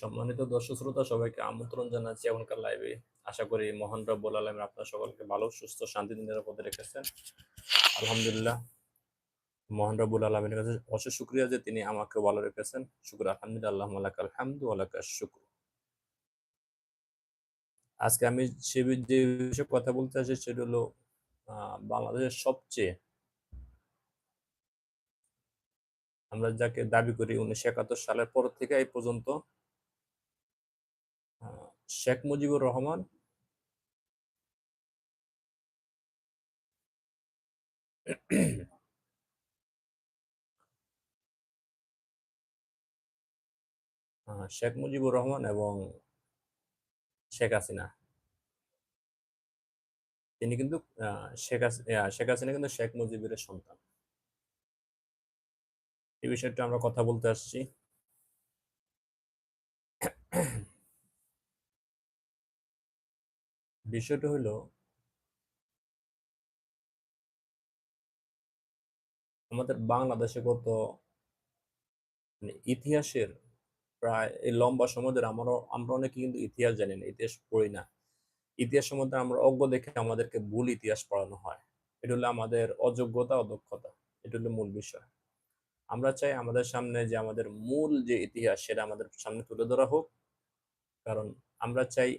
সম্মানিত দর্শক শ্রোতা, সবাইকে আমন্ত্রণ জানাচ্ছি এখনকার লাইভে আশা করি মহান রব্বুল আলমের আপনার সকলকে ভালো, সুস্থ শান্তি নিরাপদে রেখেছেন। আলহামদুলিল্লাহ, মহান রব্বুল আলমের কাছে অশেষ শুক্রিয়া যে তিনি আমাকে ভালো রেখেছেন। শুক্র, আলহামদুলিল্লাহ, আল্লাহ আলহামদু আলাকা শুক্র। আজকে আমি সে যে বিষয়ে কথা বলতে আসি সেটা হলো বাংলাদেশের সবচেয়ে আমরা যাকে দাবি করি উনিশশো একাত্তর সালের পর থেকে এই পর্যন্ত শেখ মুজিবুর রহমান শেখ মুজিবুর রহমান এবং শেখ হাসিনা। তিনি কিন্তু শেখ হাসি- আহ, শেখ হাসিনা কিন্তু শেখ মুজিবের সন্তান। এই বিষয়টা আমরা কথা বলতে আসছি। বিষয়টা হলো আমাদের বাংলাদেশে গত মানে ইতিহাসের প্রায় এই লম্বা সময় ধরে আমরা আমরা অনেকে কিন্তু ইতিহাস জানি না, ইতিহাস পড়ি না। ইতিহাস সম্বন্ধে আমরা অজ্ঞ দেখে আমাদেরকে ভুল ইতিহাস পড়ানো হয়। এটা হলো আমাদের অযোগ্যতা, অদক্ষতা। এটা হলো মূল বিষয়। আমরা চাই আমাদের সামনে যে আমাদের মূল যে ইতিহাস, সেটা আমাদের সামনে তুলে ধরা হোক। কারণ আমরা চাই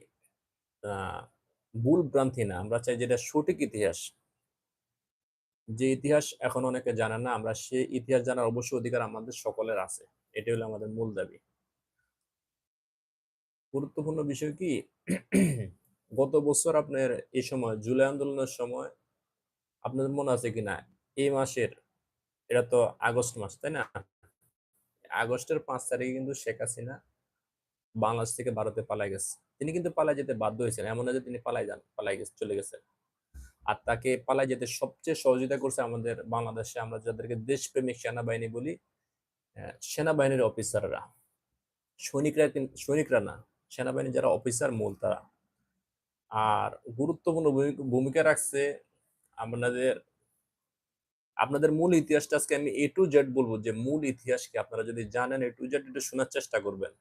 ভুল ভ্রান্তি না। আমরা চাই যেটা সঠিক ইতিহাস। যে ইতিহাস এখন অনেকে জানে না, আমরা সে ইতিহাস জানার অবশ্যই অধিকার আমাদের সকলের আছে। এটাই হলো আমাদের মূল দাবি। গুরুত্বপূর্ণ বিষয় কি? গত বছর আপনার এই সময়, জুলাই আন্দোলনের সময় আপনাদের মনে আছে কিনা? এই মাসের, এটা তো আগস্ট মাস, তাই না? আগস্টের পাঁচ তারিখে কিন্তু শেখ হাসিনা বাংলাদেশ থেকে ভারতে পালাই গেছে। তিনি কিন্তু পালাই যেতে বাধ্য হয়েছেন। এমন না যে তিনি পালাই যান পালাই গেছে, চলে গেছেন। আর তাকে পালাই যেতে সবচেয়ে সহযোগিতা করছে আমাদের বাংলাদেশে আমরা যাদেরকে দেশপ্রেমিক সেনাবাহিনী বলি সেনাবাহিনীর অফিসাররা। সৈনিকরা সৈনিকরা না, সেনাবাহিনীর যারা অফিসার, মূল তারা। আর গুরুত্বপূর্ণ ভূমি- ভূমিকা রাখছে আপনাদের আপনাদের মূল ইতিহাসটা আজকে আমি এ টু জেড বলব যে মূল ইতিহাসকে আপনারা যদি জানেন এ টু জেড একটু শোনার চেষ্টা করবেন।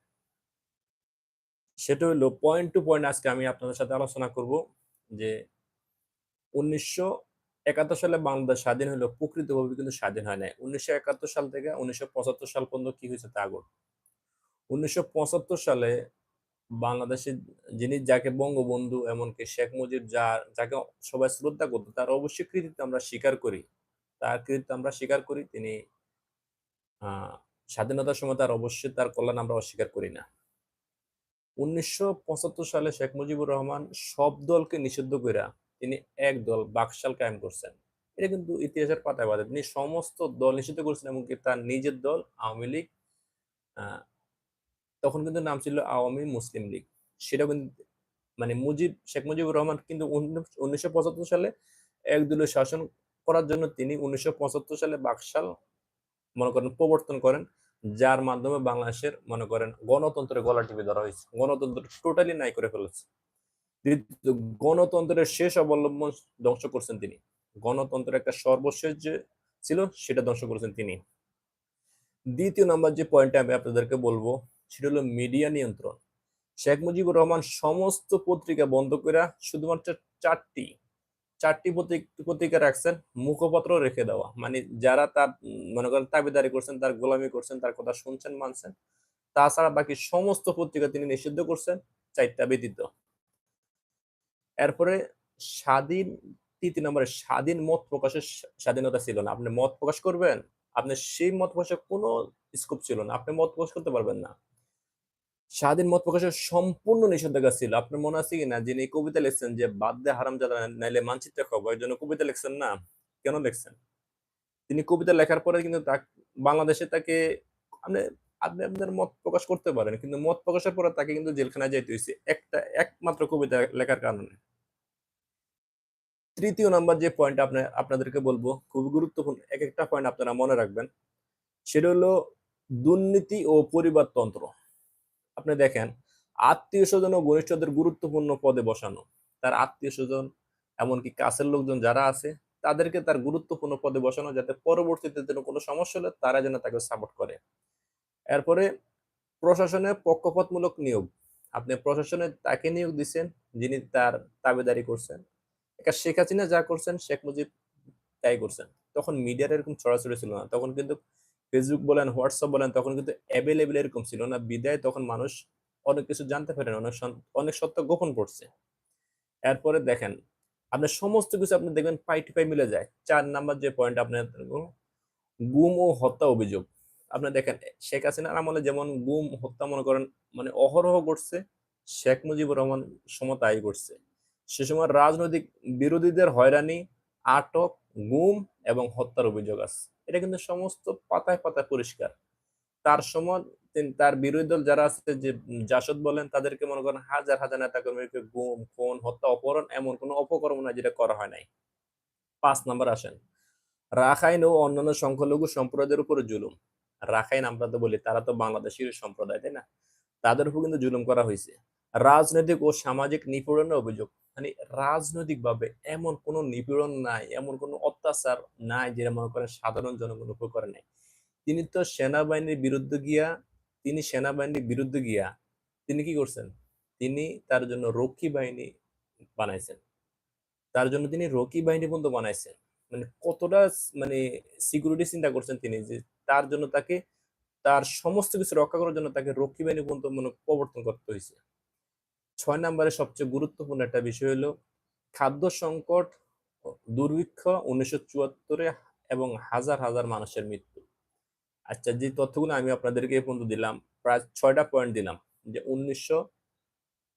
সেটা হলো পয়েন্ট টু পয়েন্ট আজকে আমি আপনাদের সাথে আলোচনা করব যে উনিশশো একাত্তর সালে বাংলাদেশ স্বাধীন হলো প্রকৃতভাবে কিন্তু স্বাধীন হয় নাই। উনিশশো একাত্তর সাল থেকে উনিশশো পঁচাত্তর সাল পর্যন্ত কি হয়েছে তা আগর উনিশশো পঁচাত্তর সালে বাংলাদেশে যিনি যাকে বঙ্গবন্ধু, এমনকি শেখ মুজিব যার যাকে সবাই শ্রদ্ধা করতো, তার অবশ্যই কৃতিত্ব আমরা স্বীকার করি। তার কৃতিত্ব আমরা স্বীকার করি, তিনি স্বাধীনতার সময় তার অবশ্যই তার কল্যাণ আমরা অস্বীকার করি না। উনিশশো পঁচাত্তর সালে শেখ মুজিবুর রহমান সব দলকে নিষিদ্ধ করে তিনি এক দল বাকশাল কায়েম করছেন। এটা কিন্তু ইতিহাসের পাতায় বাদে তিনি সমস্ত দল নিষিদ্ধ করছেন এমনকি তার নিজের দল আওয়ামী লীগ তখন কিন্তু নাম ছিল আওয়ামী মুসলিম লীগ। সেটা কিন্তু মানে মুজিব, শেখ মুজিবুর রহমান কিন্তু উনিশশো পঁচাত্তর সালে একদলীয় শাসন করার জন্য তিনি উনিশশো পঁচাত্তর সালে বাকশাল মনে করেন প্রবর্তন করেন। যার মাধ্যমে বাংলাদেশের, মনে করেন, গণতন্ত্রের গলা টিপে ধরা হয়েছে। গণতন্ত্র টোটালি নাই করে ফেলেছে। গণতন্ত্রের শেষ অবলম্বন ধ্বংস করছেন তিনি। গণতন্ত্রের একটা সর্বশেষ যে ছিল, সেটা ধ্বংস করেছেন তিনি। দ্বিতীয় নাম্বার যে পয়েন্টটা আমি আপনাদেরকে বলব, সেটা হলো মিডিয়া নিয়ন্ত্রণ। শেখ মুজিবুর রহমান সমস্ত পত্রিকা বন্ধ করে শুধুমাত্র চারটি চারটি পত্রিকা রাখছেন, মুখপত্র রেখে দেওয়া। মানে যারা তার, মনে করেন দাবিদারি করছেন, তার গোলামি করছেন, তার কথা শুনছেন, মানছেন, তাছাড়া বাকি সমস্ত পত্রিকা তিনি নিষিদ্ধ করছেন, চারটা ব্যতীত। এরপরে স্বাধীন, তৃতীয় নম্বরে স্বাধীন মত প্রকাশের স্বাধীনতা ছিল না। আপনি মত প্রকাশ করবেন, আপনি সেই মত প্রকাশের কোনো স্কোপ ছিল না। আপনি মত প্রকাশ করতে পারবেন না। স্বাধীন মত প্রকাশের সম্পূর্ণ নিষেধাজ্ঞা ছিল। আপনার মনে আছে কিনা? যিনি কবিতা লিখছেন যে, বাদ দে হারাম যাদা নাইলে মানচিত্র খবর জন্য কবিতা লিখছেন না? কেন লিখছেন? তিনি কবিতা লেখার পরে কিন্তু বাংলাদেশে তাকে, আপনি আপনি আপনার মত প্রকাশ করতে পারেন, কিন্তু মত প্রকাশের পরে তাকে কিন্তু জেলখানায় যেতে হয়েছে একটা, একমাত্র কবিতা লেখার কারণে। তৃতীয় নাম্বার যে পয়েন্ট আপনি, আপনাদেরকে বলব, খুবই গুরুত্বপূর্ণ এক একটা পয়েন্ট আপনারা মনে রাখবেন। সেটা হলো দুর্নীতি ও পরিবারতন্ত্র। আপনি দেখেন, আত্মীয় স্বজন ও ঘনিষ্ঠদের গুরুত্বপূর্ণ পদে বসানো। তার আত্মীয় স্বজন, এমনকি কাছের লোকজন যারা আছে, তাদেরকে তার গুরুত্বপূর্ণ পদে বসানো যাতে পরবর্তীতে যেন কোনো সমস্যা হলে তারা যেন তাকে সাপোর্ট করে। এরপরে, প্রশাসনের পক্ষপাতমূলক নিয়োগ। আপনি প্রশাসনে তাকে নিয়োগ দিচ্ছেন, যিনি তার দাবিদারি করছেন। একটা শেখ হাসিনা যা করছেন, শেখ মুজিব তাই করছেন। তখন মিডিয়ার এরকম ছড়াছড়ি ছিল না। তখন কিন্তু ফেসবুক বলেন হোয়াটসঅ্যাপ বলেন, তখন কিন্তু অ্যাভেলেবেল এরকম ছিল না। বিদায় তখন মানুষ অনেক কিছু জানতে পারেন অনেক অনেক সত্য গোপন করছে। এরপরে দেখেন, আপনার সমস্ত কিছু আপনি দেখবেন পাই টু পাই মিলে যায়। চার নাম্বার যে পয়েন্ট আপনার, গুম ও হত্যা অভিযোগ। আপনি দেখেন, শেখ হাসিনার আমলে যেমন গুম, হত্যা মনে করেন মানে অহরহ করছে শেখ মুজিবুর রহমান সময় তাই করছে সে সময় রাজনৈতিক বিরোধীদের হয়রানি, আটক, গুম এবং হত্যার অভিযোগ আছে। এটা কিন্তু সমস্ত পাতায় পাতায় পরিষ্কার। তার সময় তার বিরোধী দল যারা আছে যে জাসদ বলেন, তাদেরকে মনে করেন হাজার হাজার নেতা কর্মীকে গুম, খুন, হত্যা, অপহরণ এমন কোনো অপকর্ম না যেটা করা হয় নাই। পাঁচ নাম্বার আসেন। রাখাইন ও অন্যান্য সংখ্যালঘু সম্প্রদায়ের উপর জুলুম। রাখাইন আমরা তো বলি, তারা তো বাংলাদেশের সম্প্রদায়, তাই না? তাদের উপর কিন্তু জুলুম করা হয়েছে। রাজনৈতিক ও সামাজিক নিপীড়নের অভিযোগ। মানে রাজনৈতিক ভাবে এমন কোনো নিপীড়ন নাই, এমন কোনো অত্যাচার নাই যেটা মনে করেন সাধারণ জনগণ উপর করে নাই। তিনি তো সেনাবাহিনীর বিরুদ্ধে গিয়া, তিনি সেনাবাহিনীর বিরুদ্ধে গিয়া, তিনি কি করছেন? তিনি তার জন্য রক্ষী বাহিনী বানাইছেন। তার জন্য তিনি রক্ষী বাহিনী পর্যন্ত বানাইছেন। মানে কতটা মানে সিকিউরিটি চিন্তা করছেন তিনি যে তার জন্য তাকে, তার সমস্ত কিছু রক্ষা করার জন্য তাকে রক্ষী বাহিনী পর্যন্ত মানে প্রবর্তন করতে হয়েছে ছয় নম্বরে সবচেয়ে গুরুত্বপূর্ণ একটা বিষয় হলো খাদ্য সংকট, দুর্ভিক্ষ উনিশশো চুয়াত্তরে এবং হাজার হাজার মানুষের মৃত্যু। আচ্ছা যে তথ্যগুলো আমি আপনাদেরকে এই পর্যন্ত দিলাম, প্রায় ছয়টা পয়েন্ট দিলাম, যে উনিশশো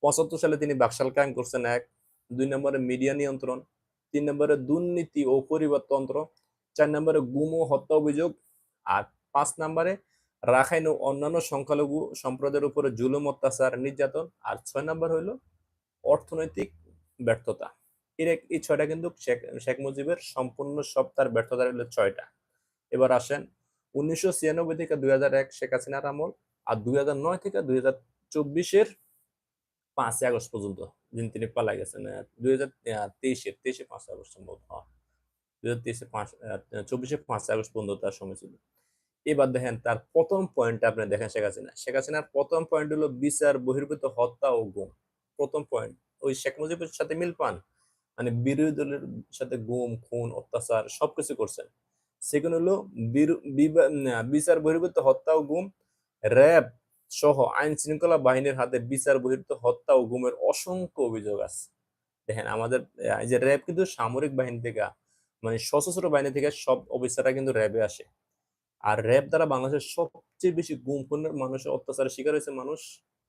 পঁচাত্তর সালে তিনি বাকশাল কায়েম করছেন এক, দুই নম্বরে মিডিয়া নিয়ন্ত্রণ, তিন নম্বরে দুর্নীতি ও পরিবর্তন্ত্র, চার নম্বরে গুম ও হত্যা অভিযোগ, আর পাঁচ নম্বরে রাখাইন ও অন্যান্য সংখ্যালঘু সম্প্রদায়ের উপরে জুলুম, অত্যাচার, নির্যাতন আর ছয় নম্বর হইল অর্থনৈতিক ব্যর্থতা। এর এই ছয়টা কিন্তু শেখ শেখ মুজিবের সম্পূর্ণ সব তার ব্যর্থতা হলো ছয়টা। এবার আসেন উনিশশো ছিয়ানব্বই থেকে দুই হাজার এক শেখ হাসিনার আমল আর দুই হাজার নয় থেকে দুই হাজার চব্বিশের পাঁচই আগস্ট পর্যন্ত যিনি তিনি পালা গেছেন দুই হাজার তেইশের তেইশে পাঁচ আগস্ট সম্ভবত হ্যাঁ দুই হাজার তেইশে পাঁচ চব্বিশে পাঁচ আগস্ট পর্যন্ত তার সময় ছিল। এবার দেখেন তার প্রথম পয়েন্টটা আপনি দেখেন শেখ হাসিনা। শেখ হাসিনার প্রথম পয়েন্ট হলো বিচার, বহির্ভূত হত্যা ও গুম। প্রথম পয়েন্ট ওই শেখ মুজিবের সাথে মিল পান? মানে বিরোধী দলের সাথে গুম, খুন, অত্যাচার সবকিছু করছেন। সেখানে হলো বিচার, বহির্ভূত হত্যা ও গুম। র্যাব সহ আইন শৃঙ্খলা বাহিনীর হাতে বিচার, বহির্ভূত হত্যা ও গুমের অসংখ্য অভিযোগ আছে। দেখেন আমাদের যে র্যাব কিন্তু সামরিক বাহিনী থেকে মানে সশস্ত্র বাহিনী থেকে সব অফিসাররা কিন্তু র্যাবে আসে। আর র্যাব দ্বারা বাংলাদেশের সবচেয়ে বেশি গুম খুনের মানুষের অত্যাচারের শিকার হয়েছে মানুষ,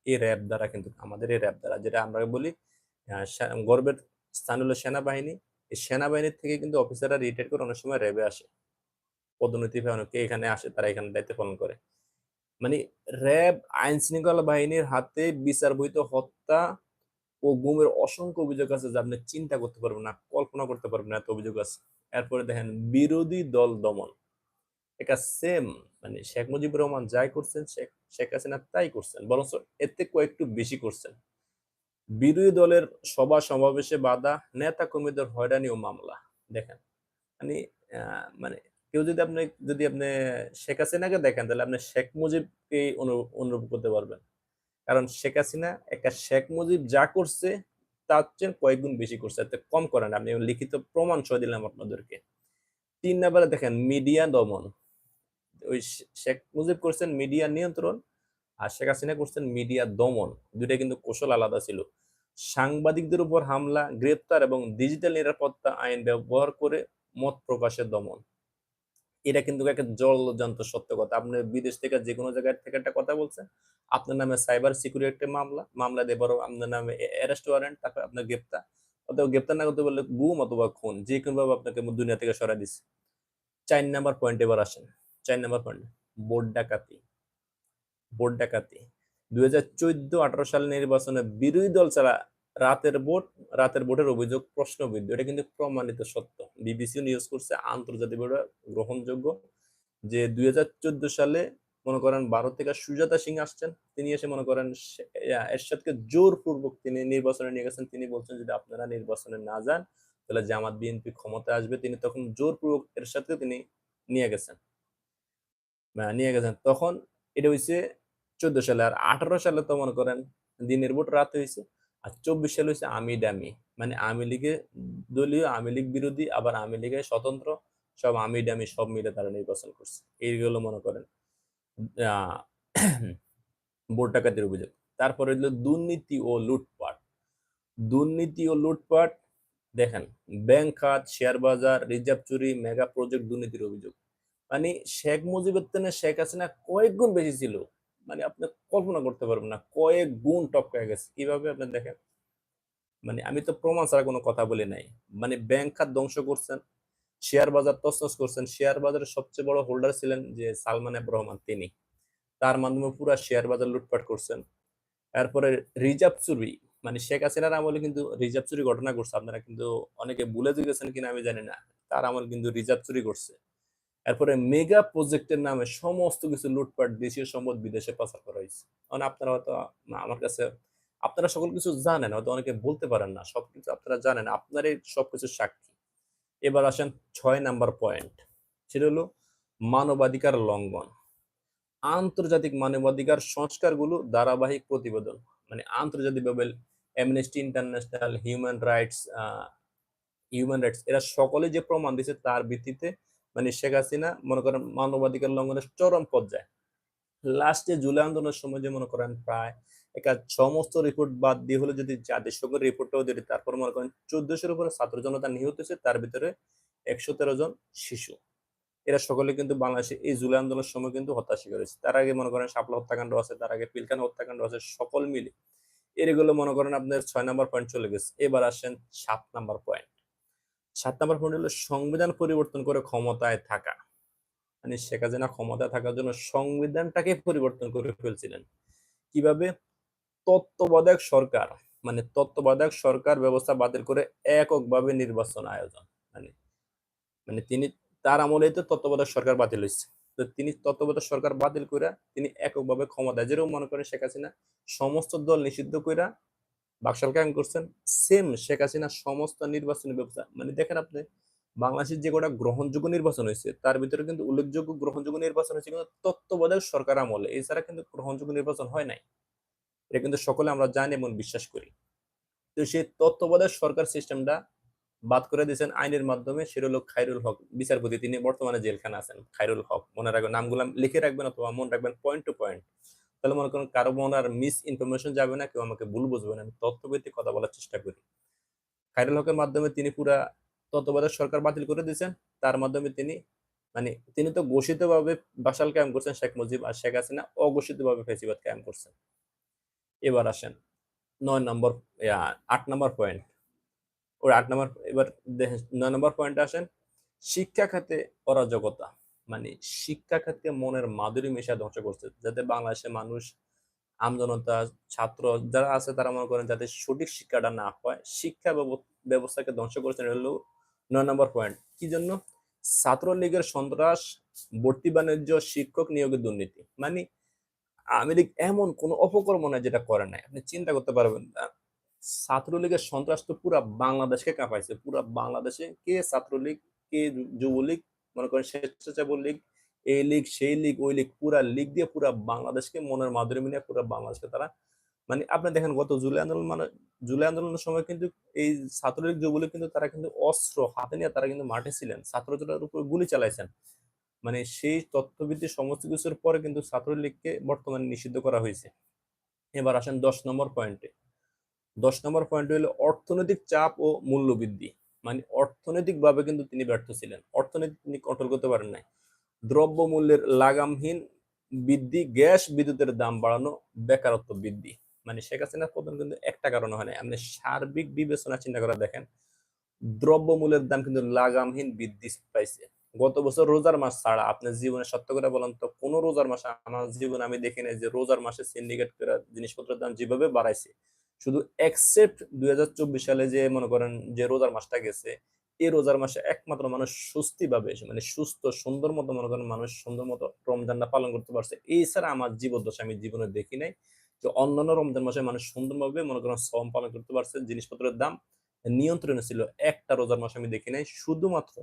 এই র্যাব দ্বারা কিন্তু, আমাদের এই র্যাব দ্বারা। যেটা আমরা বলি গর্বের স্থান হলো সেনাবাহিনী। এই সেনাবাহিনীর থেকে কিন্তু অফিসাররা রিটায়ার করে অনেক সময় র্যাবে আসে। পদোন্নতি পেয়ে অনেকে এখানে আসে, তারা এখানে দায়িত্ব পালন করে। মানে র্যাব আইন শৃঙ্খলা বাহিনীর হাতে বিচার বহিত হত্যা ও গুমের অসংখ্য অভিযোগ আছে যা আপনি চিন্তা করতে পারবেন না, কল্পনা করতে পারবেন না এত অভিযোগ আছে। এরপরে দেখেন, বিরোধী দল দমন। এটা সেম মানে শেখ মুজিবুর রহমান যাই করছেন, শেখ শেখ হাসিনা তাই করছেন বরং এতে কয়েকটু বেশি করছেন। বিরোধী দলের সভা সমাবেশে বাধা নেতা কর্মীদের হয়রানি ও মামলা। দেখেন মানে মানে কেউ যদি আপনি যদি আপনি শেখ হাসিনাকে দেখেন, তাহলে আপনি শেখ মুজিবকে অনু- অনুভব করতে পারবেন। কারণ শেখ হাসিনা একটা শেখ মুজিব যা করছে, তার চেয়ে কয়েক গুণ বেশি করছে, এতে কম করেন। আপনি লিখিত প্রমাণ সহ দিলাম আপনাদেরকে। তিন নাম্বারে দেখেন, মিডিয়া দমন। ওই শেখ মুজিব করছেন মিডিয়া নিয়ন্ত্রণ আর শেখ হাসিনা করছেন মিডিয়া দমন। দুইটা কিন্তু কৌশল আলাদা ছিল। সাংবাদিকদের উপর হামলা, গ্রেপ্তার এবং ডিজিটাল নিরাপত্তা আইন ব্যবহার করে মত প্রকাশের দমন। এটা কিন্তু একটা জলজান্ত সত্য কথা। আপনি বিদেশ থেকে যে কোনো জায়গায় থেকে একটা কথা বলছেন, আপনার নামে সাইবার সিকিউরিটি মামলা মামলা বড় আপনার নামে অ্যারেস্ট ওয়ারেন্ট, তারপর আপনার গ্রেপ্তার। অথবা গ্রেপ্তার না করতে বললে গুম অথবা খুন যে কোনোভাবে আপনাকে দুনিয়া থেকে সরাই দিচ্ছে চার নাম্বার পয়েন্ট এবার আসেন। চার নাম্বার পয়েন্ট বোর্ড ডাকাতি। বোর্ড ডাকাতি। দুই হাজার চোদ্দ আঠারো সাল নির্বাচনে বিরোধী দল ছাড়া রাতের ভোট, রাতের ভোটের অভিযোগ প্রশ্নবিদ্ধ। এটা কিন্তু প্রমাণিত সত্য। বিবিসি নিউজ করছে আন্তর্জাতিক গ্রহণযোগ্য যে দুই হাজার চোদ্দ সালে মনে করেন ভারত থেকে সুজাতা সিং আসছেন, তিনি এসে মনে করেন এরশাদকে জোরপূর্বক তিনি নির্বাচনে নিয়ে গেছেন। তিনি বলছেন, যদি আপনারা নির্বাচনে না যান, তাহলে জামাত বিএনপি ক্ষমতায় আসবে। তিনি তখন জোরপূর্বক এরশাদকে তিনি নিয়ে গেছেন। নিয়ে গেছেন। তখন এটা হইছে চোদ্দ সালে আর আঠারো সালে তো মনে করেন দিনের ভোট রাত হয়েছে আর চব্বিশ সালে হচ্ছে আমি ডামি মানে আমি লীগে দলীয়, আমি লীগ বিরোধী, আবার আমি লীগের স্বতন্ত্র, সব আমি ডামি সব মিলে তারা নির্বাচন করছে। এইগুলো মনে করেন ভোট ডাকাতির অভিযোগ। তারপরে হলো দুর্নীতি ও লুটপাট। দুর্নীতি ও লুটপাট, দেখেন, ব্যাংক খাত, শেয়ার বাজার, রিজার্ভ চুরি, মেগা প্রজেক্ট দুর্নীতির অভিযোগ। মানে শেখ মুজিবের তেনে শেখ হাসিনা কয়েক গুণ বেশি ছিল। মানে আপনি কল্পনা করতে পারবেন না, কয়েক গুণ টপকে গেছে। কীভাবে আপনি দেখেন? মানে আমি তো প্রমাণ ছাড়া কোনো কথা বলি নাই। মানে ব্যাংক খাত ধ্বংস করছেন, শেয়ার বাজার তছনছ করছেন। শেয়ার বাজারের সবচেয়ে বড় হোল্ডার ছিলেন যে সালমান এফ রহমান, তিনি। তার মাধ্যমে পুরা শেয়ার বাজার লুটপাট করছেন। তারপরে রিজার্ভ চুরি মানে শেখ হাসিনার আমলে কিন্তু রিজার্ভ চুরি ঘটনা করছে আপনারা কিন্তু অনেকে ভুলে গেছেন কিনা আমি জানি না। তার আমল কিন্তু রিজার্ভ চুরি করছে। এরপরে মেগা প্রজেক্টের নামে সমস্ত কিছু লুটপাট দেশীয় সম্পদ বিদেশে পাচার করা হয়েছে। কারণ আপনারা হয়তো আমার কাছে আপনারা সকল কিছু জানেন, হয়তো অনেকে বলতে পারেন না সবকিছু আপনারা জানেন, আপনারই সবকিছু সাক্ষী। এবার আসেন ছয় নাম্বার পয়েন্ট, সেটা হলো মানবাধিকার লঙ্ঘন। আন্তর্জাতিক মানবাধিকার সংস্কারগুলো ধারাবাহিক প্রতিবেদন মানে আন্তর্জাতিকভাবে Amnesty International human rights human rights এরা সকলে যে প্রমাণ দিচ্ছে তার ভিত্তিতে মানে শেখ হাসিনা, মনে করেন মানবাধিকার লঙ্ঘনের চরম পর্যায়ে। লাস্টে জুলাই আন্দোলনের সময় যে মনে করেন প্রায় একা সমস্ত রিপোর্ট বাদ দিয়ে হলে যদি জাতিসংঘের রিপোর্টটাও যদি তারপর মনে করেন চোদ্দশোর উপরে ছাত্র জনতা নিহত হয়েছে, তার ভিতরে একশো তেরো জন শিশু। এরা সকলে কিন্তু বাংলাদেশে এই জুলাই আন্দোলনের সময় কিন্তু হত্যা শিকার হয়েছে তার আগে মনে করেন শাপলা হত্যাকাণ্ড আছে, তার আগে পিলখান হত্যাকাণ্ড আছে, সকল মিলে। এগুলো মনে করেন আপনার ছয় নাম্বার পয়েন্ট চলে গেছে। এবার আসেন সাত নাম্বার পয়েন্ট সাত নাম্বার পয়েন্ট হলো সংবিধান পরিবর্তন করে ক্ষমতায় থাকা। মানে শেখ হাসিনা ক্ষমতায় থাকার জন্য সংবিধানটাকে পরিবর্তন করে ফেলছিলেন। কীভাবে? তত্ত্বাবধায়ক সরকার মানে তত্ত্বাবধায়ক সরকার ব্যবস্থা বাতিল করে এককভাবে নির্বাচন আয়োজন। মানে মানে তিনি, তার আমলে তো তত্ত্বাবধায়ক সরকার বাতিল হয়েছে তো তিনি তত্ত্বাবধায়ক সরকার বাতিল করে তিনি এককভাবে ক্ষমতায়, যেরকম মনে করেন শেখ হাসিনা, সমস্ত দল নিষিদ্ধ কইরা বাকশাল কায়েম করছেন সেম শেখ হাসিনা সমস্ত নির্বাচনী ব্যবস্থা। মানে দেখেন আপনি, বাংলাদেশের যে কটা গ্রহণযোগ্য নির্বাচন হয়েছে, তার ভিতরে কিন্তু উল্লেখযোগ্য গ্রহণযোগ্য নির্বাচন হয়েছে কিন্তু তত্ত্বাবধায়ক সরকার আমলে। এছাড়া কিন্তু গ্রহণযোগ্য নির্বাচন হয় নাই। এটা কিন্তু সকলে আমরা জানি এবং বিশ্বাস করি। তো সেই তত্ত্বাবধায়ক সরকার সিস্টেমটা বাদ করে দিয়েছেন আইনের মাধ্যমে, সেটা হলো খাইরুল হক বিচারপতি। তিনি বর্তমানে জেলখানে আছেন খাইরুল হক। মনে রাখবেন নামগুলো লিখে রাখবেন অথবা মনে রাখবেন পয়েন্ট টু পয়েন্ট তাহলে মনে করেন কারও মনে আর মিস ইনফরমেশন যাবে না, কেউ আমাকে ভুল বুঝবে না। আমি তথ্যভিত্তিক কথা বলার চেষ্টা করি। খাইরুল হকের মাধ্যমে তিনি পুরা তত্ত্বাবধায়ক সরকার বাতিল করে দিয়েছেন। তার মাধ্যমে তিনি মানে তিনি তো ঘোষিতভাবে বাসাল কায়েম করছেন শেখ মুজিব আর শেখ হাসিনা, অঘোষিতভাবে ফেসিবাদ কায়েম করছেন। এবার আসেন, নয় নম্বর আট নম্বর পয়েন্ট ওর আট নম্বর, এবার নয় নম্বর পয়েন্টে আসেন, শিক্ষা খাতে অরাজকতা। মানে শিক্ষা খাতে মনের মাধুরী মেশা ধ্বংস করছে। যাতে বাংলাদেশের মানুষ, আমজনতা, ছাত্র যারা আছে তারা মনে করেন যাতে সঠিক শিক্ষাটা না পায়, শিক্ষা ব্যবস্থাকে ধ্বংস করেছেন হলো নয় নম্বর পয়েন্ট কি জন্য? ছাত্রলীগের সন্ত্রাস, ভর্তি বাণিজ্য, শিক্ষক নিয়োগের দুর্নীতি। মানে আওয়ামী লীগ এমন কোন অপকর্ম নাই যেটা করে নাই। আপনি চিন্তা করতে পারবেন না। ছাত্রলীগের সন্ত্রাস তো পুরা বাংলাদেশকে কাঁপাইছে। পুরা বাংলাদেশে কে ছাত্রলীগ, কে যুবলীগ মনে করেন স্বেচ্ছাসেবক লীগ, এই লীগ, সেই লীগ, ওই লীগ, পুরা লীগ দিয়ে পুরা বাংলাদেশকে মনের মাধুরী মিলে পুরা বাংলাদেশকে তারা মানে আপনি দেখেন গত জুলাই আন্দোলন মানে জুলাই আন্দোলনের সময় কিন্তু এই ছাত্রলীগ যুবলীগ কিন্তু তারা কিন্তু অস্ত্র হাতে নিয়ে তারা কিন্তু মাঠে ছিলেন ছাত্রদের উপর গুলি চালাইছেন। মানে সেই তথ্যভিত্তিক সমস্ত কিছুর পরে কিন্তু ছাত্রলীগকে বর্তমানে নিষিদ্ধ করা হয়েছে। এবার আসেন দশ নম্বর পয়েন্টে দশ নম্বর পয়েন্ট হলো অর্থনৈতিক চাপ ও মূল্যবৃদ্ধি। মানে অর্থনৈতিকভাবে কিন্তু তিনি ব্যর্থ ছিলেন। অর্থনীতি তিনি কন্ট্রোল করতে পারেন নাই। দ্রব্য মূল্যের লাগামহীন বৃদ্ধি, গ্যাস বিদ্যুতের দাম বাড়ানো, বেকারত্ব বৃদ্ধি। মানে শেখ হাসিনার পতন কিন্তু একটা কারণে হয় না আপনি সার্বিক বিবেচনা চিন্তা করে দেখেন দ্রব্য মূল্যের দাম কিন্তু লাগামহীন বৃদ্ধি পাইছে। গত বছর রোজার মাস ছাড়া আপনার জীবনে সত্য করে বলেন তো, কোন রোজার মাসে আমার জীবনে আমি দেখি নাই যে রোজার মাসে সিন্ডিকেট করে জিনিসপত্রের দাম যেভাবে বাড়াইছে শুধু এক্সেপ্ট দুই সালে যে মনে করেন যে রোজার মাসটা গেছে, এই রোজার মাসে একমাত্র মানুষ সুস্থি ভাবে মানে সুস্থ, সুন্দর মতো মনে করেন মানুষ সুন্দর মতো রমজানটা পালন করতে পারছে। এছাড়া আমার জীবদ্দশা আমি জীবনে দেখি নাই যে অন্যান্য রমজান মাসে মানুষ সুন্দরভাবে মনে করেন শ্রম পালন করতে পারছে। জিনিসপত্রের দাম নিয়ন্ত্রণে ছিল। একটা রোজার মাসে আমি দেখি নাই। শুধুমাত্র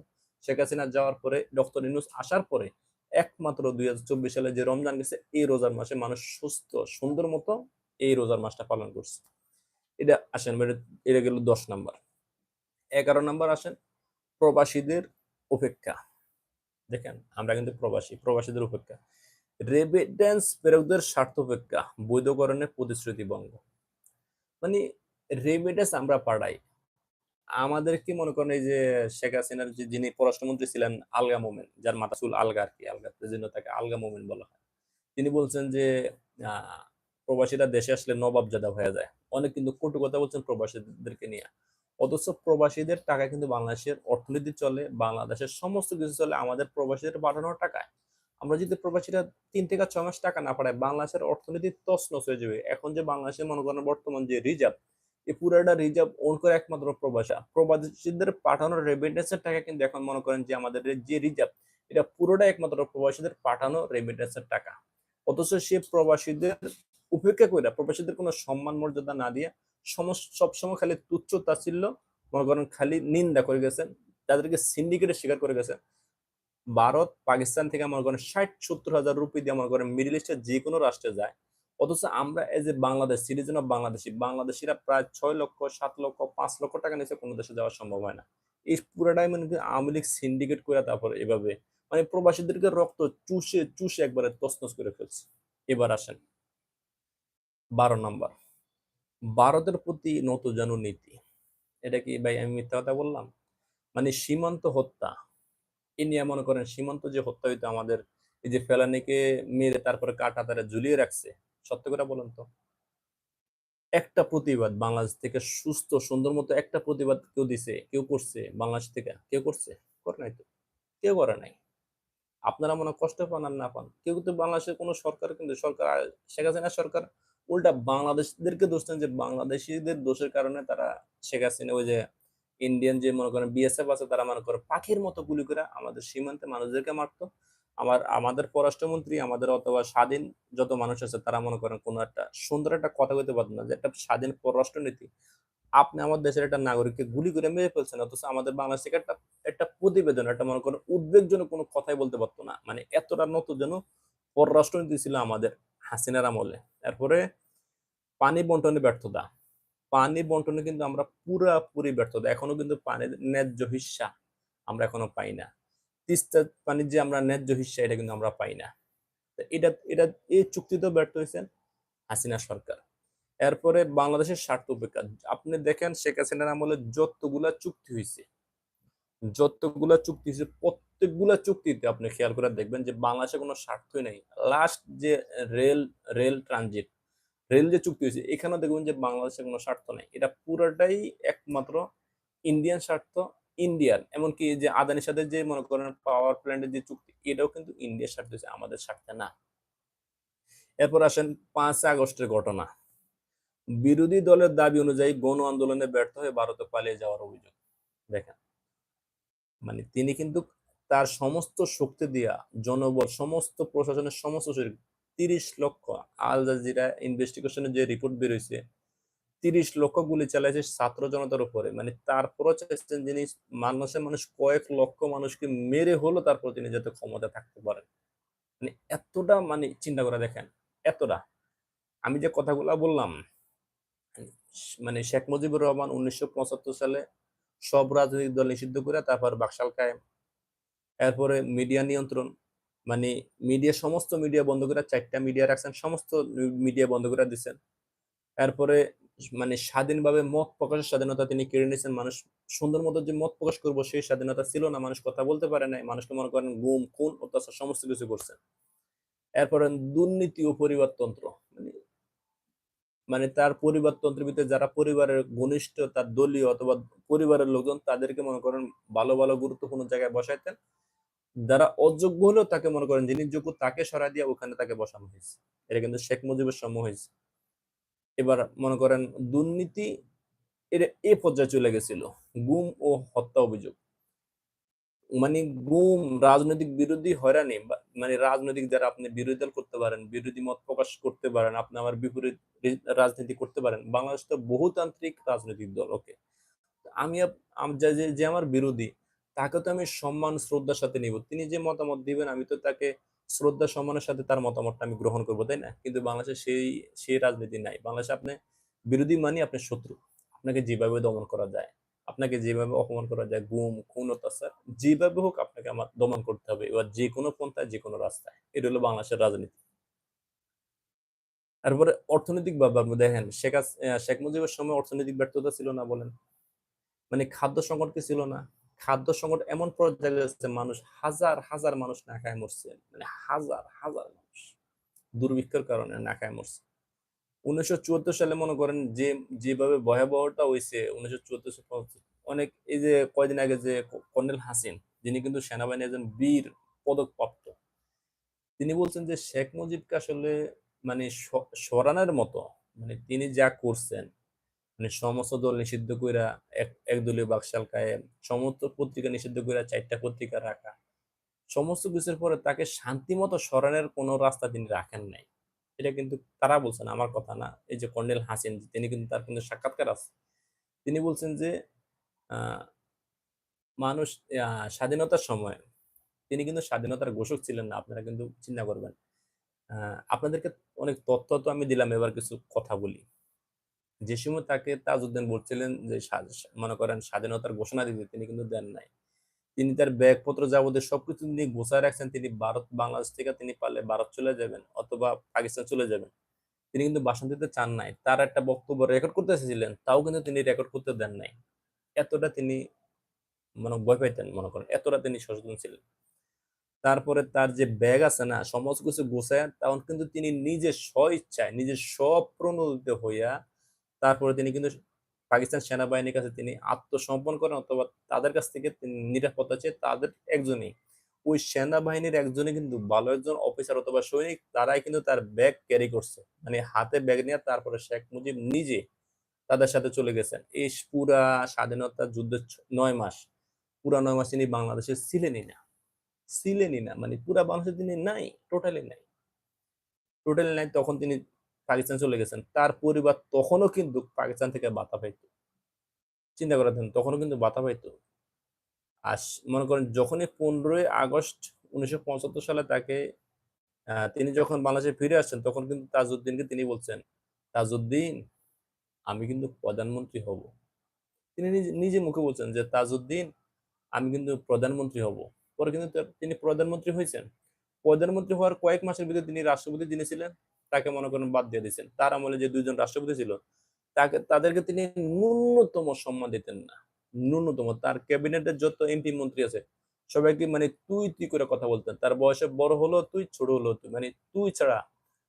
শেখ হাসিনা যাওয়ার পরে, ডক্টর ইনুস আসার পরে একমাত্র দুই হাজার চব্বিশ সালে যে রমজান গেছে, এই রোজার মাসে মানুষ সুস্থ, সুন্দর মতো এই রোজার মাসটা পালন করছে। এটা আসেন এটা- এটা গেল দশ নাম্বার। এগারো নাম্বার আসেন, প্রবাসীদের উপেক্ষা। দেখেন, আমরা কিন্তু প্রবাসী, প্রবাসীদের উপেক্ষা। রেমিটেন্স প্রেরকদের স্বার্থ উপেক্ষা বৈধকরণের প্রতিশ্রুতি ভঙ্গ মানে রেমিটেন্স আমরা পাড়াই। আমাদের কি মনে করেন এই যে শেখ হাসিনার যে যিনি পররাষ্ট্রমন্ত্রী ছিলেন আলগা মোমেন, যার মাথা চুল আলগা আর কি, আলগা জন্য তাকে আলগা মোমেন বলা হয়। তিনি বলছেন যে প্রবাসীরা দেশে আসলে নবাবজাদা হয়ে যায়। অনেক কিন্তু কটু কথা বলছেন প্রবাসীদেরকে নিয়ে। অথচ প্রবাসীদের টাকা কিন্তু বাংলাদেশের অর্থনীতি চলে, বাংলাদেশের সমস্ত কিছু চলে, আমাদের প্রবাসীদের পাঠানোর টাকায়। আমরা যদি প্রবাসীরা তিন থেকে ছয় মাস টাকা না পাঠায়, বাংলাদেশের অর্থনীতি তছনছ হয়ে যাবে। এখন যে বাংলাদেশের মনে করেন বর্তমান যে রিজার্ভ, এই পুরোটা রিজার্ভ ওন করে একমাত্র প্রবাসা। প্রবাসীদের পাঠানোর রেমিটেন্সের টাকা কিন্তু এখন মনে করেন যে আমাদের যে রিজার্ভ, এটা পুরোটা একমাত্র প্রবাসীদের পাঠানো রেমিটেন্সের টাকা। অথচ সে প্রবাসীদের উপেক্ষা করে প্রবাসীদের কোনো সম্মান মর্যাদা না দিয়ে সবসময় খালি তুচ্ছ তাচ্ছিল্য, মনে করেন খালি নিন্দা করে গেছেন, তাদেরকে সিন্ডিকেটে স্বীকার করে গেছে ভারত, পাকিস্তান থেকে মনে করেন ষাট, সত্তর হাজার রুপি দিয়ে মনে করেন মিডিল ইস্টের যে কোনো রাষ্ট্রে যায়। অথচ আমরা as a Bangladesh citizen of Bangladeshi বাংলাদেশিরা প্রায় ছয় লক্ষ, সাত লক্ষ, পাঁচ লক্ষ টাকা নিচে কোনো দেশে যাওয়া সম্ভব হয় না। এই পুরাটাই মানে আওয়ামী লীগ সিন্ডিকেট করে তারপর এভাবে মানে প্রবাসীদেরকে রক্ত চুষে চুষে একবারে তসনস করে ফেলছে। এবার আসেন। বারো নম্বর। ভারতের প্রতি নতজানু নীতি। এটা কি ভাই আমি মিথ্যা কথা বললাম? মানে সীমান্ত হত্যা। এ নিয়ে মনে করেন সীমান্ত যে হত্যা হইতো আমাদের, এই যে ফেলানিকে মেরে তারপরে কাটা তারা ঝুলিয়ে রাখছে, সত্য করে বলেন তো? একটা প্রতিবাদ বাংলাদেশ থেকে সুস্থ, সুন্দর মতো একটা প্রতিবাদ কেউ দিছে, কেউ করছে বাংলাদেশ থেকে, কেউ করছে? করে নাই তো। কেউ করে নাই। আপনারা মনে কষ্ট পান আর না পান। কেউ কিন্তু বাংলাদেশের কোনো সরকার কিন্তু সরকার, শেখ হাসিনা সরকার উল্টা বাংলাদেশদেরকে দোষ দেন যে বাংলাদেশিদের দোষের কারণে তারা শেখ হাসিনা, ওই যে ইন্ডিয়ান যে মনে করেন বিএসএফ আছে, তারা মনে করে পাখির মতো গুলি করে আমাদের সীমান্তে মানুষদেরকে মারতো। আমার, আমাদের পররাষ্ট্রমন্ত্রী, আমাদের অথবা স্বাধীন যত মানুষ আছে, তারা মনে করেন কোনো একটা সুন্দর একটা কথা বলতে পারতো না যে একটা স্বাধীন পররাষ্ট্রনীতি, আপনি আমার দেশের একটা নাগরিককে গুলি করে মেরে ফেলছেন, অথচ আমাদের বাংলাদেশ থেকে একটা একটা প্রতিবেদন, একটা মনে করেন উদ্বেগজনক কোনো কথাই বলতে পারতো না। মানে এতটা নতুন যেন পররাষ্ট্রনীতি ছিল আমাদের। হাসিনার আমলে। তারপরে পানি বন্টনে ব্যর্থতা। পানি বন্টনে কিন্তু আমরা পুরাপুরি ব্যর্থতা। এখনও কিন্তু পানির ন্যায্য হিস্সা আমরা এখনও পাই না। তিস্তা পানির যে আমরা ন্যায্য হিস্সা এটা কিন্তু আমরা পাই না। এটা এটা, এই চুক্তিতেও ব্যর্থ হয়েছেন হাসিনা সরকার। এরপরে বাংলাদেশের স্বার্থ উপেক্ষা। আপনি দেখেন শেখ হাসিনার আমলে যতগুলা চুক্তি হয়েছে যতগুলা চুক্তি হয়েছে প্রত্যেকগুলা চুক্তিতে আপনি খেয়াল করে দেখবেন যে বাংলাদেশে কোনো স্বার্থই নেই। লাস্ট যে রেল রেল ট্রানজিট রেল যে চুক্তি হয়েছে এখানে দেখবেন যে বাংলাদেশের কোনো স্বার্থ নেই। এটা পুরোটাই একমাত্র ইন্ডিয়ান স্বার্থ ইন্ডিয়ান এমনকি যে আদানির সাথে যে মনে করেন পাওয়ার প্ল্যান্টের যে চুক্তি, এটাও কিন্তু ইন্ডিয়ার স্বার্থ হয়েছে, আমাদের স্বার্থে না। এরপর আসেন পাঁচ আগস্টের ঘটনা। বিরোধী দলের দাবি অনুযায়ী গণ আন্দোলনে ব্যর্থ হয়ে ভারতে পালিয়ে যাওয়ার অভিযোগ। দেখেন মানে তিনি কিন্তু তার সমস্ত শক্তি দিয়া জনবল, সমস্ত প্রশাসনের সমস্ত তিরিশ লক্ষ আল জাজিরা ইনভেস্টিগেশনের যে রিপোর্ট বেরোইছে তিরিশ লক্ষ গুলি চালাইছে ছাত্র জনতার উপরে। মানে তারপরও চাইছেন যিনি মানুষের মানুষ কয়েক লক্ষ মানুষকে মেরে হলো তারপর তিনি যাতে ক্ষমতা থাকতে পারেন মানে এতটা মানে চিন্তা করে দেখেন, এতটা। আমি যে কথাগুলা বললাম মানে শেখ মুজিবুর রহমান উনিশশো পঁচাত্তর সালে সব রাজনৈতিক দল নিষিদ্ধ করে তারপর বাকশাল এরপরে মিডিয়া নিয়ন্ত্রণ মানে মিডিয়া সমস্ত মিডিয়া বন্ধ করে চারটা মিডিয়া রাখছেন, সমস্ত মিডিয়া বন্ধ করে দিচ্ছেন। এরপরে মানে স্বাধীনভাবে মত প্রকাশের স্বাধীনতা তিনি কেড়ে নিয়েছেন। মানুষ সুন্দর মতো যে মত প্রকাশ করব, সেই স্বাধীনতা ছিল না। মানুষ কথা বলতে পারে নাই। মানুষকে মনে করেন গুম, খুন, অত্যাচার, সমস্ত কিছু করছেন। এরপরে দুর্নীতি ও পরিবারতন্ত্র মানে মানে তার পরিবারতন্ত্রের ভিতরে যারা পরিবারের ঘনিষ্ঠ, তার দলীয় অথবা পরিবারের লোকজন, তাদেরকে মনে করেন ভালো ভালো, গুরুত্বপূর্ণ জায়গায় বসাইতেন। যারা অযোগ্য হলেও তাকে মনে করেন যিনি যোগ্য, তাকে সরাই দিয়ে ওখানে তাকে বসানো হয়েছে। এটা কিন্তু শেখ মুজিবের সময় হয়েছে। এবার মনে করেন দুর্নীতি এটা এ পর্যায়ে চলে গেছিল। গুম ও হত্যা অভিযোগ। মানে গুম রাজনৈতিক বিরোধী হয়রানি মানে রাজনৈতিক যারা আপনি বিরোধী দল করতে পারেন বিরোধী মত প্রকাশ করতে পারেন আপনি আমার বিপরীত রাজনীতি করতে পারেন বাংলাদেশ তো বহুতান্ত্রিক রাজনৈতিক দল ওকে আমি যে আমার বিরোধী তাকে তো আমি সম্মান শ্রদ্ধার সাথে নিব। তিনি যে মতামত দিবেন আমি তো তাকে শ্রদ্ধা সম্মানের সাথে তার মতামতটা আমি গ্রহণ করব তাই না? কিন্তু বাংলাদেশে সেই সেই রাজনীতি নাই। বাংলাদেশে আপনি বিরোধী মানেই আপনি শত্রু। আপনাকে যেভাবে দমন করা যায়, আপনাকে যেভাবে অপমান করা যায়, গুম, খুন, অত্যাচার যেভাবে হোক আপনাকে আমার দমন করতে হবে। এবার যেকোনো পন্থায় যেকোনো রাস্তায়। এটা হলো বাংলাদেশের রাজনীতি। তারপরে অর্থনৈতিকভাবে আপনি দেখেন শেখ শেখ মুজিবের সময় অর্থনৈতিক ব্যর্থতা ছিল না বলেন? মানে খাদ্য সংকট কি ছিল না? খাদ্য সংকট এমন পর্যায়ে মানুষ হাজার, হাজার মানুষ না খায় মরছে। মানে হাজার, হাজার মানুষ। দুর্ভিক্ষের কারণে না খায় মরছে। ১৯৭৪ সালে মনে করেন যে যেভাবে ভয়াবহটা হয়েছে ১৯৭৪ ৭৫ অনেক এই যে কয়দিন আগে যে কর্নেল হাসিন যিনি কিন্তু সেনাবাহিনীর একজন বীর পদকপ্রাপ্ত। তিনি বলছেন যে শেখ মুজিবকে আসলে মানে সরানোর মতো মানে তিনি যা করছেন মানে সমস্ত দল নিষিদ্ধ কইরা এক একদলীয় বাকশাল কায়েম, সমস্ত পত্রিকা নিষিদ্ধ কইরা চারটা পত্রিকা রাখা। সমস্ত কিছুর পরে তাকে শান্তিমতো সরানোর কোনো রাস্তা তিনি রাখেন নাই। এটা কিন্তু তারা বলছেন, আমার কথা না। এই যে কর্নেল হাসিন তিনি কিন্তু তার কিন্তু সাক্ষাৎকার আছে। তিনি বলছেন যে মানুষ স্বাধীনতার সময় তিনি কিন্তু স্বাধীনতার ঘোষক ছিলেন না। আপনারা কিন্তু চিন্তা করবেন। আপনাদেরকে অনেক তথ্য তো আমি দিলাম, এবার কিছু কথা বলি। যে সময় তাকে তাজউদ্দিন বলছিলেন যে মনে করেন স্বাধীনতার ঘোষণা দিতে তিনি কিন্তু দেন নাই। তিনি তার ব্যাগপত্র যাবতীয় সবকিছু তিনি গোছায় রাখছেন। তিনি ভারত বাংলাদেশ থেকে তিনি পারলে ভারত চলে যাবেন অথবা পাকিস্তান চলে যাবেন। তিনি কিন্তু ভাষণ দিতে চান নাই। তার একটা বক্তব্য রেকর্ড করতে এসেছিলেন, তাও কিন্তু তিনি রেকর্ড করতে দেন নাই। এতটা তিনি মানে ভয় পাইতেন মনে করেন। এতটা তিনি সচেতন ছিলেন। তারপরে তার যে ব্যাগ আছে না সমস্ত কিছু গোছায় তখন কিন্তু তিনি নিজে স্বইচ্ছায় নিজের স্বপ্রণোদিত হইয়া তারপরে তিনি কিন্তু পাকিস্তান সেনাবাহিনীর কাছে তিনি আত্মসমর্পণ করেন অথবা তাদের কাছ থেকে নিরাপত্তা চেয়ে তাদের একজনই ওই সেনাবাহিনীর একজনই কিন্তু ভালো একজন অফিসার অথবা সৈনিক তারাই কিন্তু তার ব্যাগ ক্যারি করছে। মানে হাতে ব্যাগ নিয়ে তারপরে শেখ মুজিব নিজে তাদের সাথে চলে গেছেন। এই পুরা স্বাধীনতা যুদ্ধের নয় মাস। পুরা নয় মাস তিনি বাংলাদেশে ছিলেনই না। ছিলেনই না। মানে পুরা বাংলাদেশে তিনি নাই, টোটালি নাই। টোটালি নাই তখন তিনি পাকিস্তান চলে গেছেন। তার পরিবার তখনও কিন্তু পাকিস্তান থেকে বাতা পাইত। চিন্তা করে দেখেন তখনও কিন্তু বাতা পাইত। আর মনে করেন যখনই ১৫ই আগস্ট ১৯৭৫ সালে তাকে তিনি যখন বাংলাদেশে ফিরে আসছেন তখন কিন্তু তাজউদ্দিনকে তিনি বলছেন, "তাজউদ্দিন আমি কিন্তু প্রধানমন্ত্রী হব।" তিনি নিজে মুখে বলছেন যে, "তাজউদ্দিন আমি কিন্তু প্রধানমন্ত্রী হব।" পরে কিন্তু তিনি প্রধানমন্ত্রী হয়েছেন প্রধানমন্ত্রী হওয়ার কয়েক মাসের ভিতরে তিনি রাষ্ট্রপতি যিনি ছিলেন তাকে মনে করেন বাদ দিয়ে দিয়েছেন। তার আমলে যে ২ জন রাষ্ট্রপতি ছিল তাকে তাদেরকে তিনি ন্যূনতম সম্মান দিতেন না। ন্যূনতম তার ক্যাবিনেটের যত এমপি মন্ত্রী আছে সবাইকে মানে তুই, তুই করে কথা বলতেন। তার বয়সে বড় হলেও তুই, ছোট হলেও তুই। মানে তুই ছাড়া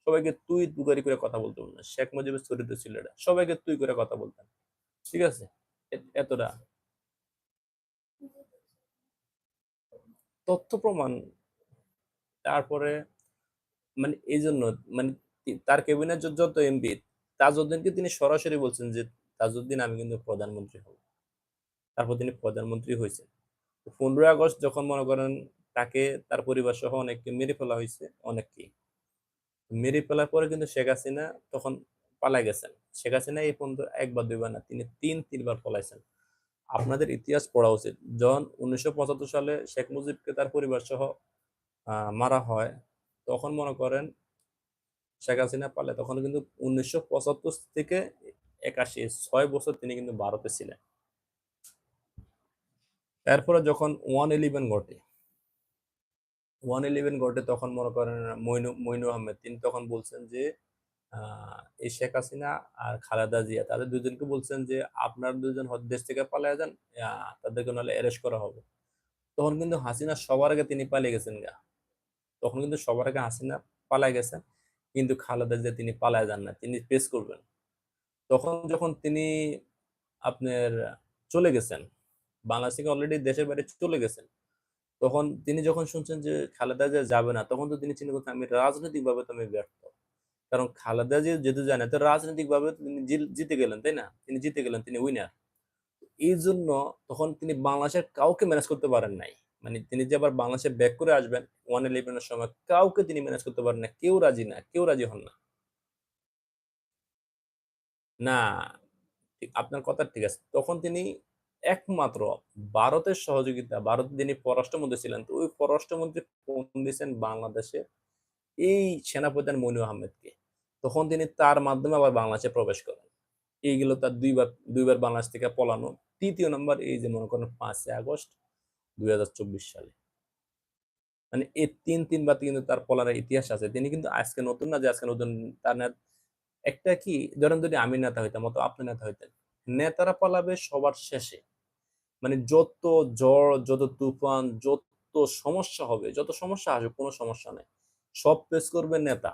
সবাইকে তুই, তুকারি করে কথা বলতে না। শেখ মুজিবের চরিত্র ছিল এটা। সবাইকে তুই করে কথা বলতেন। ঠিক আছে? এতটা। তথ্য প্রমাণ তারপরে মানে এই জন্য মানে তার ক্যাবিনেট যত এমপি তাজউদ্দিনকে তিনি সরাসরি বলছেন যে, "তাজউদ্দিন আমি কিন্তু প্রধানমন্ত্রী হব।" তারপর তিনি প্রধানমন্ত্রী হয়েছেন ১৫ই আগস্ট যখন মনে করেন তাকে তার পরিবারসহ অনেককে মেরে ফেলা হয়েছে অনেককেই। মেরে ফেলার পরে কিন্তু শেখ হাসিনা তখন পালায় গেছেন। শেখ হাসিনা এই পর্যন্ত একবার দুইবার না, তিনি ৩-৩ বার পলাইছেন। আপনাদের ইতিহাস পড়া উচিত। যখন ১৯৭৫ সালে শেখ মুজিবকে তার পরিবারসহ আ মারা হয়, তখন মনে করেন শেখ হাসিনা পালায় তখন কিন্তু ১৯৭৫ থেকে ৮১ ৬ বছর তিনি কিন্তু ভারতে ছিলেন। এরপরে যখন 111 ঘটে 111 ঘটে তখন মনে করেন মইনু মইনু আহমেদ তিনি তখন বলছেন যে, এই শেখ হাসিনা আর খালেদা জিয়া তাদের দুজনকে বলছেন যে, আপনার দুজন দেশ থেকে পালায়া যান, তাদেরকে নাহলে অ্যারেস্ট করা হবে।" তখন কিন্তু হাসিনা সবার আগে তিনি পালিয়ে গেছেন গা। তখন কিন্তু সবার আগে হাসিনা পালায় গেছেন। কিন্তু খালেদা জিয়া তিনি পালায় যান না। তিনি ফেস করবেন। তখন যখন তিনি আপনার চলে গেছেন, বাংলাদেশ থেকে অলরেডি দেশের বাইরে চলে গেছেন। তখন তিনি যখন শুনছেন যে খালেদা জিয়া যাবে না, তখন তো তিনি চিন্তা করছেন আমি রাজনৈতিকভাবে তো আমি ব্যর্থ। কারণ খালেদা জিয়া যেহেতু যায় না, তো রাজনৈতিকভাবে তিনি জিতে গেলেন, তাই না? তিনি জিতে গেলেন, তিনি উইনার। এই জন্য তখন তিনি বাংলাদেশের কাউকে ম্যানেজ করতে পারেন নাই। মানে তিনি যে আবার বাংলাদেশে ব্যাক করে আসবেন 111 এর সময় কাউকে তিনি ম্যানেজ করতে পারেন না। কেউ রাজি না, কেউ রাজি হন না। না, আপনার কথা ঠিক আছে। তখন তিনি একমাত্র ভারতের সহযোগিতা ভারত যিনি পররাষ্ট্রমন্ত্রী ছিলেন তো ওই পররাষ্ট্রমন্ত্রী ফোন দিয়েছেন বাংলাদেশের এই সেনাপ্রধান মনির আহমেদকে তখন তিনি তার মাধ্যমে আবার বাংলাদেশে প্রবেশ করেন এইগুলো তার দুইবার দুইবার বাংলাদেশ থেকে পলানো তৃতীয় নম্বর এই যে মনে করেন পাঁচই আগস্ট দুই সালে। মানে এই তিন তিনবার কিন্তু তার পলারের ইতিহাস আছে। তিনি কিন্তু আজকে নতুন না যে আজকে নতুন তার একটা কি, ধরেন যদি আমি নেতা হইতাম অত আপনি নেতা হইতেন, নেতারা পালাবে সবার শেষে। মানে যত ঝড় যত তুফান, যত সমস্যা হবে, যত সমস্যা আসবে কোনো সমস্যা নেই। সব পেশ করবে নেতা।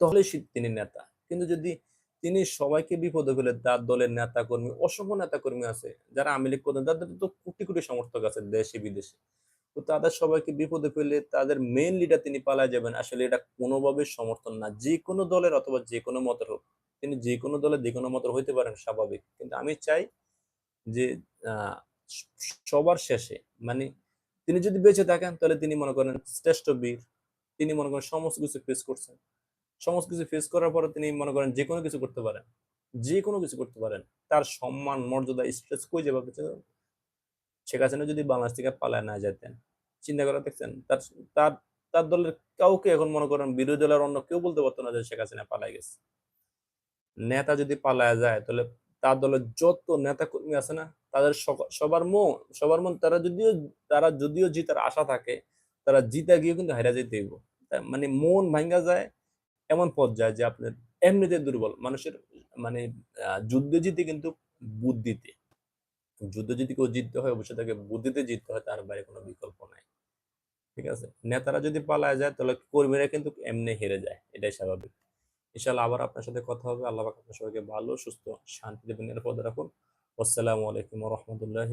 তাহলে তিনি নেতা। কিন্তু যদি তিনি সবাইকে বিপদে ফেলে। তার দলের নেতা কর্মী অসংখ্য নেতা কর্মী আছে, যারা আওয়ামী লীগ করতেন তাদের তো কোটি কোটি সমর্থক আছে দেশে, বিদেশে। তো তাদের সবাইকে বিপদে ফেলে তাদের মেইন লিডার তিনি পালায় যাবেন। আসলে এটা কোনোভাবে সমর্থন না। যে কোনো দলের অথবা যে কোনো মতের হোক, তিনি যে কোনো দলের যে কোনো মতের হইতে পারেন স্বাভাবিক। কিন্তু আমি চাই যে সবার শেষে মানে তিনি যদি বেঁচে থাকেন, তাহলে তিনি মনে করেন শ্রেষ্ঠ বীর। তিনি মনে করেন সমস্ত কিছু ফেস করছেন। সমস্ত কিছু ফেস করার পরে তিনি মনে করেন যে কোনো কিছু করতে পারেন, যে কোনো কিছু করতে পারেন, তার সম্মান, মর্যাদা স্ট্রেস কই যাবে আপনি চিন্তা শেখ হাসিনা যদি বাংলাদেশ থেকে পালায় না যেতেন, চিন্তা করে দেখছেন, তার তার তার দলের কাউকে এখন মনে করেন বিরোধী দলের অন্য কেউ বলতে পারতো না যে শেখ হাসিনা পালাই গেছে। নেতা যদি পালায় যায়, তাহলে তার দলের যত নেতা কর্মী আছে না, তাদের সবার মন সবার মন, তারা যদিও তারা যদিও জিতার আশা থাকে, তারা জিতা গিয়ে কিন্তু হেরা যেতে মানে মন ভাঙ্গা যায় এমন পর্যায়ে যে আপনার এমনিতে দুর্বল। মানুষের মানে যুদ্ধে জিতে কিন্তু বুদ্ধিতে। যুদ্ধ যদি কেউ জিততে হয়, অবশ্যই তাকে বুদ্ধিতে জিততে হয়, তার বাইরে কোনো বিকল্প নাই। ঠিক আছে? নেতারা যদি পালায় যায়, তাহলে কর্মীরা কিন্তু এমনি হেরে যায়। এটাই স্বাভাবিক। ইনশাআল্লাহ আবার আপনার সাথে কথা হবে। আল্লাহ আপনার সবাইকে ভালো, সুস্থ, শান্তিতে নিরাপদে রাখুন। আসসালামু আলাইকুম রহমতুল্লাহ